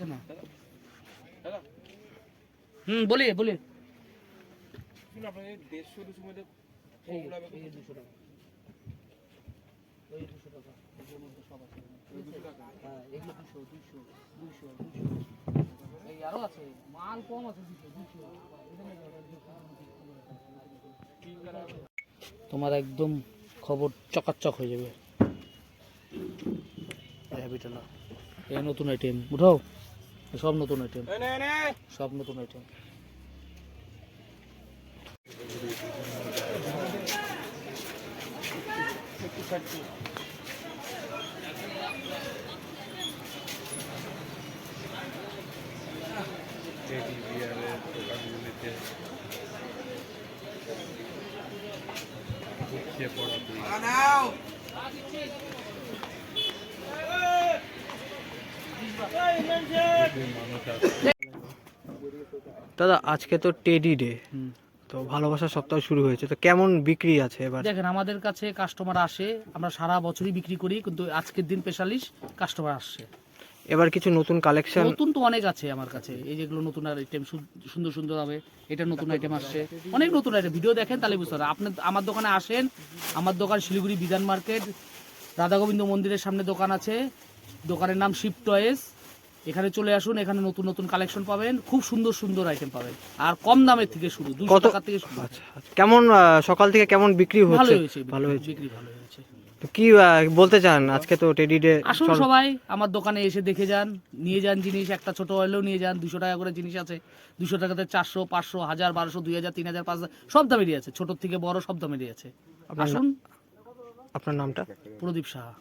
আছে না? হুম বলি বলি। দেড়শো দুশো মধ্যে এই কমলা বেগুন এই দুশো টাকা। এই দুশো টাকা সব আছে। হ্যাঁ এগুলো দুশো দুশো দুশো দুশো। এই আরও আছে মাল কম আছে দুশো দুশো। তিন কালার তোমার একদম খবর চকাচক হয়ে যাবে। হ্যাবিটা না এই নতুন আইটেম উঠাও। সব নতুন আইটেম। সব নতুন আইটেম টেডি বিয়ারের দোকানগুলিতে পড়া দুই মানুষ আছে দাদা আজকে তো টেডি ডে তো ভালোবাসার সপ্তাহ শুরু হয়েছে তো কেমন বিক্রি আছে এবার? দেখেন আমাদের কাছে কাস্টমার আসে আমরা সারা বছরই বিক্রি করি কিন্তু আজকের দিন স্পেশালিস্ট কাস্টমার আসছে। এবার কিছু নতুন কালেকশন নতুন তো অনেক আছে আমার কাছে এই যেগুলো নতুন আইটেম সুন্দর সুন্দর হবে এটা নতুন আইটেম আসছে। অনেক নতুন আইটেম ভিডিও দেখেন তাহলে বুঝতে পারবেন। আপনি আমার দোকানে আসেন আমার দোকান শিলিগুড়ি বিধান মার্কেট রাধা গোবিন্দ মন্দিরের সামনে দোকান আছে দোকানের নাম শিপ টয়েস এখানে চলে আসুন এখানে নতুন নতুন কালেকশন পাবেন। খুব সুন্দর সুন্দর আইটেম পাবেন। আর কম দামের থেকে শুরু দুশো টাকা থেকে শুরু। আচ্ছা আচ্ছা। কেমন সকাল থেকে কেমন বিক্রি ভালো হচ্ছে? হয়েছে ভালো হয়েছে। বিক্রি ভালো হয়েছে। কি বলতে চান আজকে তো টেডি ডে আসুন সবাই আমার দোকানে এসে দেখে যান নিয়ে যান জিনিস একটা ছোট হলেও নিয়ে যান দুশো টাকা করে জিনিস আছে। দুশো টাকাতে চারশো পাঁচশো হাজার বারোশো দুই হাজার তিন হাজার পাঁচ হাজার সব দামেরই আছে। ছোট থেকে বড় সব দামেরই আছে। আসুন। আপনার নামটা? প্রদীপ সাহা।